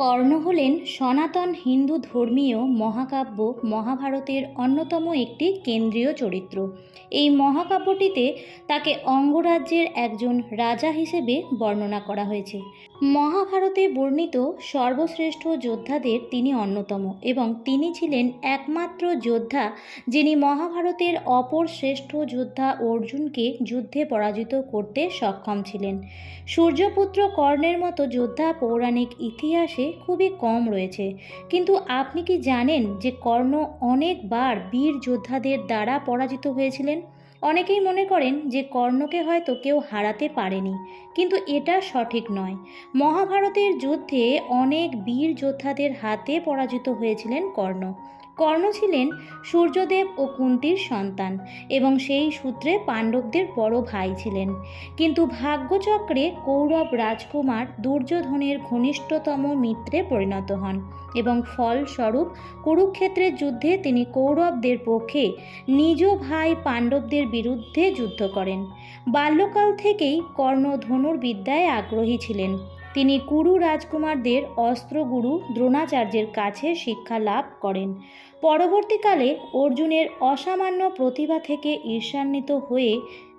কর্ণ হলেন সনাতন হিন্দু ধর্মীয় মহাকাব্য মহাভারতের অন্যতম একটি কেন্দ্রীয় চরিত্র। এই মহাকাব্যটিতে তাকে অঙ্গরাজ্যের একজন রাজা হিসেবে বর্ণনা করা হয়েছে। মহাভারতে বর্ণিত সর্বশ্রেষ্ঠ যোদ্ধাদের তিনি অন্যতম এবং তিনি ছিলেন একমাত্র যোদ্ধা যিনি মহাভারতের অপর শ্রেষ্ঠ যোদ্ধা অর্জুনকে যুদ্ধে পরাজিত করতে সক্ষম ছিলেন। সূর্যপুত্র কর্ণের মতো যোদ্ধা পৌরাণিক ইতিহাসে খুবই কম রয়েছে। কিন্তু আপনি কি জানেন যে কর্ণ অনেকবার বীর যোদ্ধাদের দ্বারা পরাজিত হয়েছিলেন? অনেকেই মনে করেন যে কর্ণকে হয়তো কেউ হারাতে পারেনি, কিন্তু এটা সঠিক নয়। মহাভারতের যুদ্ধে অনেক বীর যোদ্ধাদের হাতে পরাজিত হয়েছিলেন কর্ণ। কর্ণ ছিলেন সূর্যদেব ও কুন্তির সন্তান এবং সেই সূত্রে পাণ্ডবদের বড় ভাই ছিলেন। কিন্তু ভাগ্যচক্রে কৌরব রাজকুমার দুর্যোধনের ঘনিষ্ঠতম মিত্রে পরিণত হন এবং ফলস্বরূপ কুরুক্ষেত্রের যুদ্ধে তিনি কৌরবদের পক্ষে নিজ ভাই পাণ্ডবদের বিরুদ্ধে যুদ্ধ করেন। বাল্যকাল থেকেই কর্ণ ধনুর্বিদ্যায় আগ্রহী ছিলেন। তিনি কুরু রাজকুমারদের অস্ত্রগুরু দ্রোণাচার্যের কাছে শিক্ষা লাভ করেন। পরবর্তীকালে অর্জুনের অসামান্য প্রতিভা থেকে ঈর্ষান্বিত হয়ে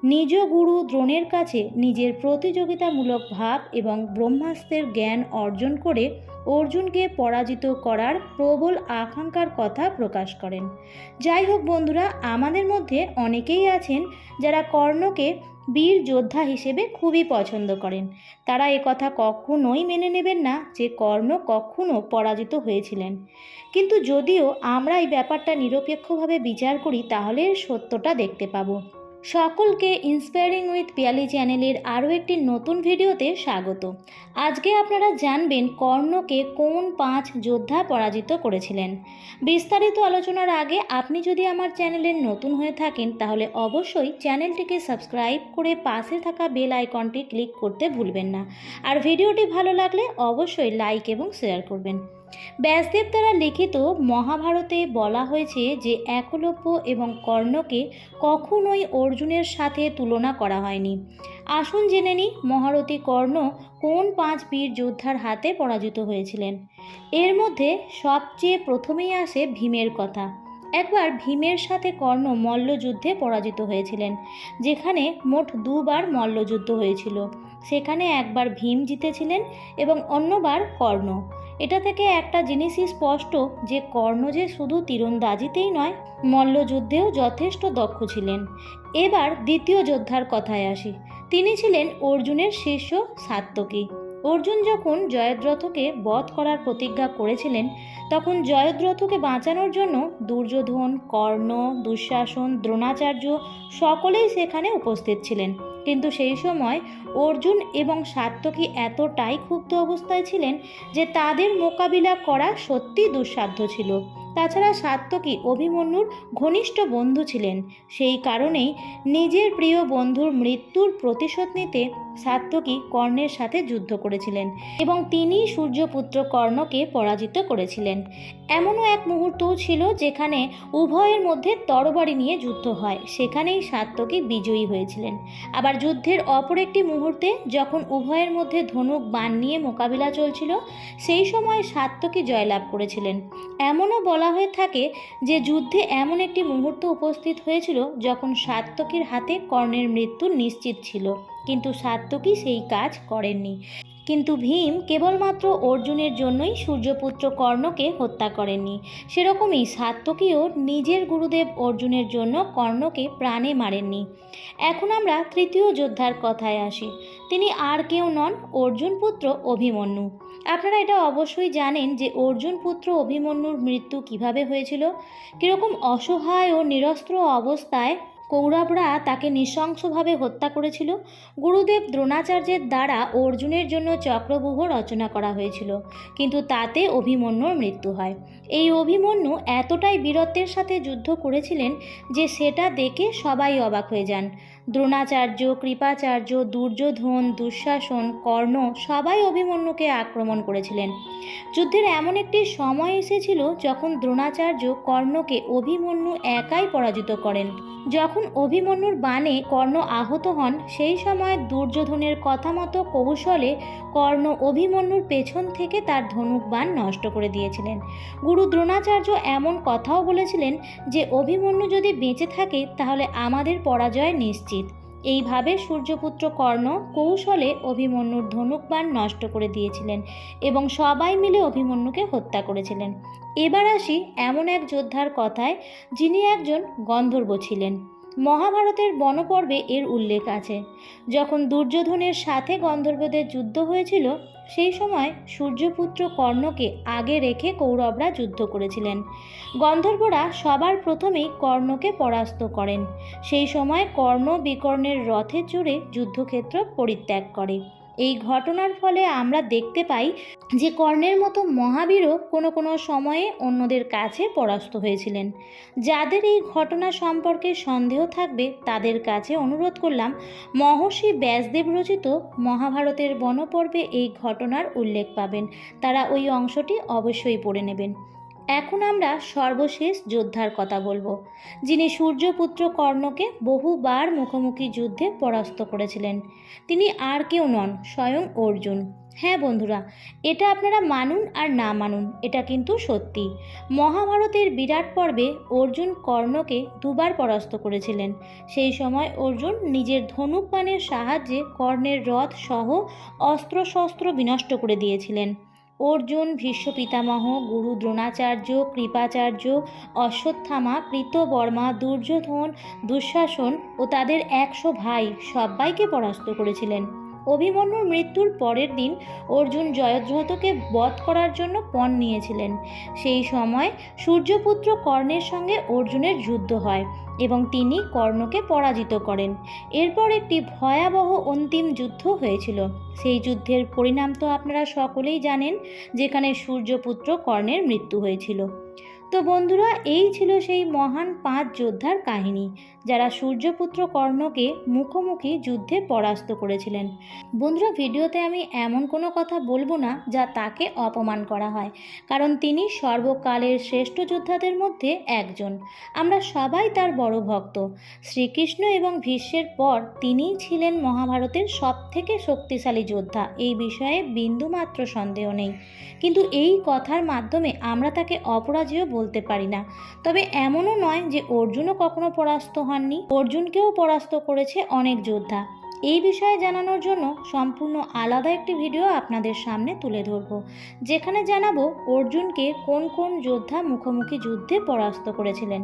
নিজ গুরু দ্রোণের কাছে নিজের প্রতিযোগিতামূলক ভাব এবং ব্রহ্মাস্ত্রের জ্ঞান অর্জন করে অর্জুনকে পরাজিত করার প্রবল আকাঙ্ক্ষার কথা প্রকাশ করেন। যাই হোক বন্ধুরা, আমাদের মধ্যে অনেকেই আছেন যারা কর্ণকে বীর যোদ্ধা হিসেবে খুবই পছন্দ করেন। তারা কথা কখনোই মেনে নেবেন না যে কর্ণ কখনো পরাজিত হয়েছিলেন। কিন্তু যদিও আমরা এই ব্যাপারটা নিরপেক্ষভাবে বিচার করি, তাহলে সত্যটা দেখতে পাবো। সকলকে ইন্সপায়ারিং উইথ পিয়ালি চ্যানেলের আরও একটি নতুন ভিডিওতে স্বাগত। আজকে আপনারা জানবেন কর্ণকে কোন পাঁচ যোদ্ধা পরাজিত করেছিলেন। বিস্তারিত আলোচনার আগে আপনি যদি আমার চ্যানেলের নতুন হয়ে থাকেন, তাহলে অবশ্যই চ্যানেলটিকে সাবস্ক্রাইব করে পাশে থাকা বেল আইকনটি ক্লিক করতে ভুলবেন না। আর ভিডিওটি ভালো লাগলে অবশ্যই লাইক এবং শেয়ার করবেন। ব্যাসদেব দ্বারা লিখিত মহাভারতে বলা হয়েছে যে একলব্য এবং কর্ণকে কখনোই অর্জুনের সাথে তুলনা করা হয়নি। আসুন জেনে নিই মহারথী কর্ণ কোন পাঁচ বীর যোদ্ধার হাতে পরাজিত হয়েছিলেন। এর মধ্যে সবচেয়ে প্রথমেই আসে ভীমের কথা। একবার ভীমের সাথে কর্ণ মল্লযুদ্ধে পরাজিত হয়েছিলেন, যেখানে মোট দুবার মল্লযুদ্ধ হয়েছিল। সেখানে একবার ভীম জিতেছিলেন এবং অন্যবার কর্ণ। এটা থেকে একটা জিনিসই স্পষ্ট যে কর্ণ যে শুধু তীরন্দাজিতেই নয়, মল্লযুদ্ধেও যথেষ্ট দক্ষ ছিলেন। এবার দ্বিতীয় যোদ্ধার কথায় আসি। তিনি ছিলেন অর্জুনের শিষ্য সাত্যকী অর্জুন যখন জয়দ্রথকে বধ করার প্রতিজ্ঞা করেছিলেন, তখন জয়দ্রথকে বাঁচানোর জন্য দুর্যোধন, কর্ণ, দুঃশাসন, দ্রোণাচার্য সকলেই সেখানে উপস্থিত ছিলেন। কিন্তু সেই সময় অর্জুন এবং সার্থকী এতটাই ক্ষুব্ধ অবস্থায় ছিলেন যে তাদের মোকাবিলা করা সত্যি দুঃসাধ্য ছিল। তাছাড়া সাত্যকী অভিমন্যুর ঘনিষ্ঠ বন্ধু ছিলেন। সেই কারণেই নিজের প্রিয় বন্ধুর মৃত্যুর প্রতিশোধ নিতে সাত্যকী কর্ণের সাথে যুদ্ধ করেছিলেন এবং তিনি সূর্যপুত্র কর্ণকে পরাজিত করেছিলেন। এমনও এক মুহূর্তও ছিল যেখানে উভয়ের মধ্যে তরবারি নিয়ে যুদ্ধ হয়, সেখানেই সাত্যকী বিজয়ী হয়েছিলেন। আবার যুদ্ধের অপর একটি মুহূর্তে যখন উভয়ের মধ্যে ধনুক বান নিয়ে মোকাবিলা চলছিল, সেই সময় সাত্যকী জয়লাভ করেছিলেন। এমনও বলা হয়ে থাকে যে যুদ্ধে এমন একটি মুহূর্ত উপস্থিত হয়েছিল যখন সাত্যকীর হাতে কর্ণের মৃত্যু নিশ্চিত ছিল। কিন্তু সাত্যকী সেই কাজ করেননি। কিন্তু ভীম কেবলমাত্র অর্জুনের জন্যই সূর্যপুত্র কর্ণকে হত্যা করেননি। সেরকমই সাত্যকীও নিজের গুরুদেব অর্জুনের জন্য কর্ণকে প্রাণে মারেননি। এখন আমরা তৃতীয় যোদ্ধার কথায় আসি। তিনি আর কেউ নন অর্জুন পুত্র অভিমন্যু। আপনারা এটা অবশ্যই জানেন যে অর্জুন পুত্র অভিমন্যুর মৃত্যু কীভাবে হয়েছিল? কীরকম অসহায় ও নিরস্ত্র অবস্থায় কৌরবরা তাকে নৃশংসভাবে হত্যা করেছিল? গুরুদেব দ্রোণাচার্যের দ্বারা অর্জুনের জন্য চক্রব্যূহ রচনা করা হয়েছিল, কিন্তু তাতে অভিমন্যুর মৃত্যু হয়। এই অভিমন্যু এতটাই বীরত্বের সাথে যুদ্ধ করেছিলেন যে সেটা দেখে সবাই অবাক হয়ে যান। দ্রোণাচার্য, কৃপাচার্য, দুর্যোধন, দুঃশাসন, কর্ণ সবাই অভিমন্যুকে আক্রমণ করেছিলেন। যুদ্ধের এমন একটি সময় এসেছিল যখন দ্রোণাচার্য কর্ণকে অভিমন্যু একাই পরাজিত করেন। যখন অভিমন্যুর বাণে কর্ণ আহত হন, সেই সময় দুর্যোধনের কথা মতো কৌশলে কর্ণ অভিমন্যুর পেছন থেকে তার ধনুক বাণ নষ্ট করে দিয়েছিলেন। গুরু দ্রোণাচার্য এমন কথাও বলেছিলেন যে, অভিমন্যু যদি বেঁচে থাকে, তাহলে আমাদের পরাজয় নিশ্চিত এইভাবে সূর্যপুত্র কর্ণ কৌশলে অভিমন্যুর ধনুক বাণ নষ্ট করে দিয়েছিলেন এবং সবাই মিলে অভিমন্যুকে হত্যা করেছিলেন। এবার আসি এমন এক যোদ্ধার কথায় যিনি একজন গন্ধর্ব ছিলেন। মহাভারতের বনপর্বে এর উল্লেখ আছে। যখন দুর্যোধনের সাথে গন্ধর্বদের যুদ্ধ হয়েছিল, সেই সময় সূর্যপুত্র কর্ণকে আগে রেখে কৌরবরা যুদ্ধ করেছিলেন। গন্ধর্বরা সবার প্রথমেই কর্ণকে পরাস্ত করেন। সেই সময় কর্ণ বিকর্ণের রথে চড়ে যুদ্ধক্ষেত্র পরিত্যাগ করে। এই ঘটনার ফলে আমরা দেখতে পাই যে কর্ণের মতো মহাবীরও কোনো কোনো সময়ে অন্যদের কাছে পরাস্ত হয়েছিলেন। যাদের এই ঘটনা সম্পর্কে সন্দেহ থাকবে, তাদের কাছে অনুরোধ করলাম, মহর্ষি ব্যাসদেব রচিত মহাভারতের বনপর্বে এই ঘটনার উল্লেখ পাবেন। তারা ওই অংশটি অবশ্যই পড়ে নেবেন। এখন আমরা সর্বশেষ যোদ্ধার কথা বলব, যিনি সূর্যপুত্র কর্ণকে বহুবার মুখোমুখি যুদ্ধে পরাস্ত করেছিলেন। তিনি আর কেউ নন, স্বয়ং অর্জুন। হ্যাঁ বন্ধুরা, এটা আপনারা মানুন আর না মানুন, এটা কিন্তু সত্যি। মহাভারতের বিরাট পর্বে অর্জুন কর্ণকে দুবার পরাস্ত করেছিলেন। সেই সময় অর্জুন নিজের ধনুক বাণের সাহায্যে কর্ণের রথ সহ অস্ত্রশস্ত্র বিনষ্ট করে দিয়েছিলেন। অর্জুন ভীষ্ম পিতামহ গুরু দ্রোণাচার্য, কৃপাচার্য, অশ্বত্থামা, কৃতবর্মা, দুর্যোধন, দুঃশাসন ও তাদের একশো ভাই সবাইকে পরাস্ত করেছিলেন। অভিমন্যুর মৃত্যুর পরের দিন অর্জুন জয়দ্রথকে বধ করার জন্য পণ নিয়েছিলেন। সেই সময় সূর্যপুত্র কর্ণের সঙ্গে অর্জুনের যুদ্ধ হয় এবং তিনি কর্ণকে পরাজিত করেন। এরপর একটি ভয়াবহ অন্তিম যুদ্ধ হয়েছিল। সেই যুদ্ধের পরিণাম তো আপনারা সকলেই জানেন, যেখানে সূর্যপুত্র কর্ণের মৃত্যু হয়েছিল। তো বন্ধুরা, এই ছিল সেই মহান পাঁচ যোদ্ধার কাহিনী, যারা সূর্যপুত্র কর্ণকে মুখোমুখি যুদ্ধে পরাস্ত করেছিলেন। বন্ধুরা, ভিডিওতে আমি এমন কোনো কথা বলব না, যা তাকে অপমান করা হয়, কারণ তিনি সর্বকালের শ্রেষ্ঠ যোদ্ধাদের মধ্যে একজন। আমরা সবাই তার বড় ভক্ত। শ্রীকৃষ্ণ এবং ভীষ্মের পর তিনিই ছিলেন মহাভারতের সবথেকে শক্তিশালী যোদ্ধা, এই বিষয়ে বিন্দুমাত্র সন্দেহ নেই। কিন্তু এই কথার মাধ্যমে আমরা তাকে অপরাজেয় বলতে পারি না। তবে এমনও নয় যে অর্জুনও কখনো পরাস্ত হননি। অর্জুনকেও পরাস্ত করেছে অনেক যোদ্ধা। এই বিষয়ে জানানোর জন্য সম্পূর্ণ আলাদা একটি ভিডিও আপনাদের সামনে তুলে ধরব, যেখানে জানাব অর্জুনকে কোন কোন যোদ্ধা মুখোমুখি যুদ্ধে পরাস্ত করেছিলেন।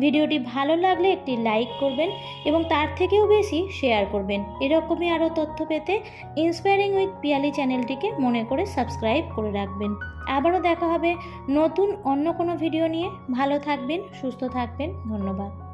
ভিডিওটি ভালো লাগলে একটি লাইক করবেন এবং তার থেকেও বেশি শেয়ার করবেন। এরকমই আরও তথ্য পেতে ইন্সপায়ারিং উইথ পিয়ালি চ্যানেলটিকে মনে করে সাবস্ক্রাইব করে রাখবেন। আবারও দেখা হবে নতুন অন্য কোনো ভিডিও নিয়ে। ভালো থাকবেন, সুস্থ থাকবেন, ধন্যবাদ।